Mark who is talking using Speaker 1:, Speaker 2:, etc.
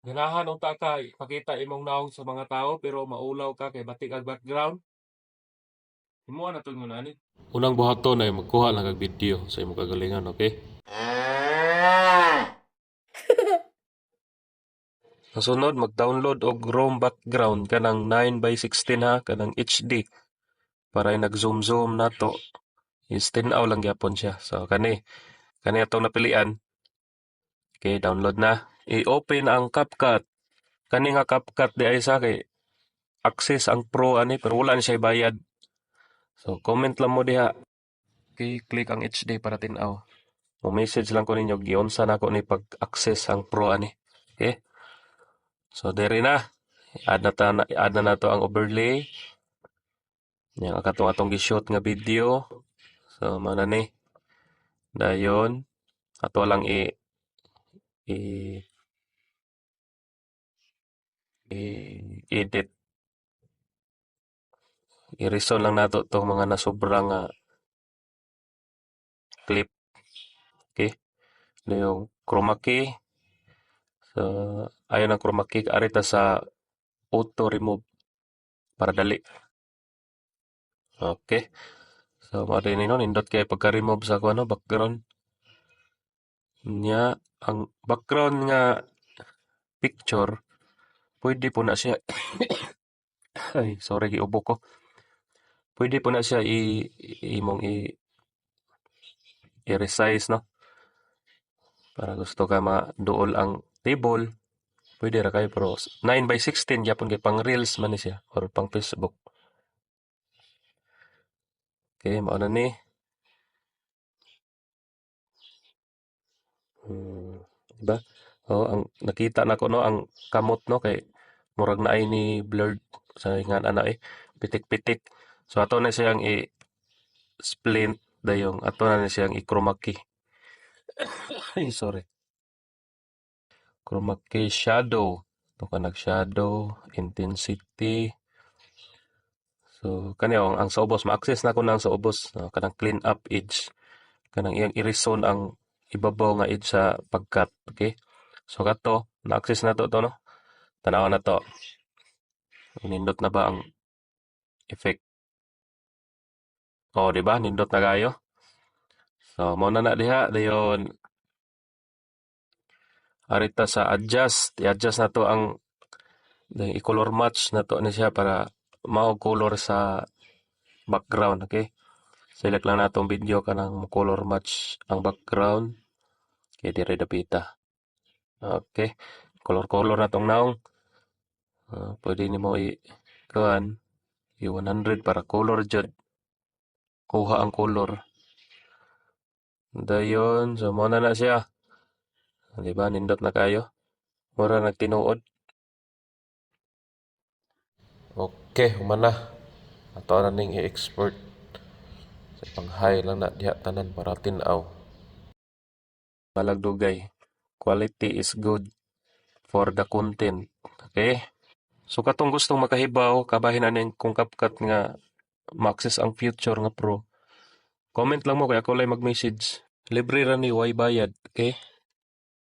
Speaker 1: Ganahan unta ka ipakita imong naong sa mga tao pero maulaw ka kay batik ang background. Imo na to ngun ani. Unang buhaton ay magkuha lang kag video sa imong kagalingan, okay? Kasunod, mag-download og Chrome background kanang 9 by 16 ha, kanang HD. Para nag-zoom zoom nato. Is tinaw lang gyapon siya. So kani kani atong napilian. Okay, download na. I-open ang CapCut. Kani nga CapCut di ay sa kay access ang pro ani pero wala siya bayad. So comment lang mo diha. Okay, click ang HD para tinaw. O message lang ko ninyo giunsa na ko ni pag-access ang pro ani. Okay? So dere na. Add na, ta, add na nato ang overlay. Yang akatong atong gi-shoot nga video. So mao na ni. Dayon ato lang i i i-edit. I-reson lang nato tong mga nasobra nga clip. Okay? Ano yung chroma key. So, ayon ang chroma key. Arita sa auto remove para dali. Okay. So, din no nindot kay pagka-remove sa kuno background. Nya ang background nga picture pwede po na siya ay sorry giubo ko. Pwede po na siya i, imong i i-resize no. Para gusto ka ma-duol ang table. Pwede ra kay pero 9 by 16 gyapon kay pang reels man siya or pang Facebook. Okay, mao na ni. Hmm, diba? Oh, ang nakita na ko no ang kamot no kay murag naay ni blurred sa nga ana eh pitik-pitik. So ato na siyang i splint dayong ato na siyang i chroma. Ay, sorry. Chroma shadow. Ito ka nag-shadow, intensity. So, kaniya, ang, ang sa ubos, ma-access na ko nang sa ubos. Uh, kanang clean up edge. Kanang iyang i-reson ang ibabaw nga edge sa pagkat. Okay? So, kato, na-access na to, to no? Tanawa na to. Nindot na ba ang effect? Oh, di ba? Nindot na kayo. So, mo na na diha. Dayon, arita sa adjust. I-adjust na to ang i-color match na to ni siya para mao color sa background. Okay? Select lang natong video ka ng color match ang background. Okay, dire dapita. Okay. Color-color na tong naong. Uh, pwede ni mo i kuan i 100 para color jud. Kuha ang color. Dayon, so mo na na siya. Di ba nindot na kayo? Mura nagtinuod. Okay, humana. Ato na ning i-export. Sa pang-high lang na diha tanan para tinaw. Balagdugay. Quality is good for the content. Okay? So katong gustong makahibaw, kabahin aning kung kapkat nga ma-access ang future nga pro. Comment lang mo kay ako lay mag-message. Libre ra ni way bayad, okay?